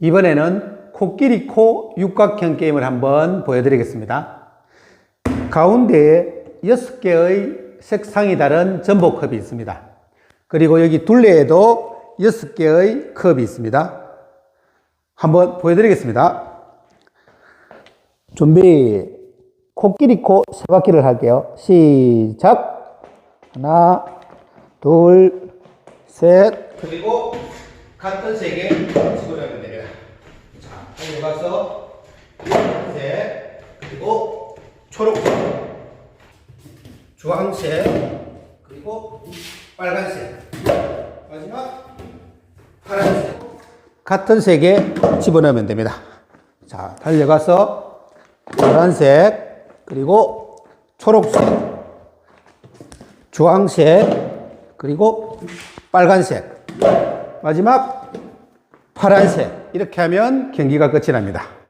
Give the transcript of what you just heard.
이번에는 코끼리 코 육각형 게임을 한번 보여드리겠습니다. 가운데에 6개의 색상이 다른 전복컵이 있습니다. 그리고 여기 둘레에도 6개의 컵이 있습니다. 한번 보여드리겠습니다. 준비. 코끼리 코 세 바퀴를 할게요. 시작. 하나, 둘, 셋. 그리고 같은 색에 집어넣으면 됩니다. 자, 달려가서 색 그리고 초록색, 주황색, 그리고 빨간색, 마지막 파란색. 같은 색에 집어넣으면 됩니다. 자, 달려가서 노란색, 그리고 초록색, 주황색, 그리고 빨간색, 마지막 파란색. 이렇게 하면 경기가 끝이 납니다.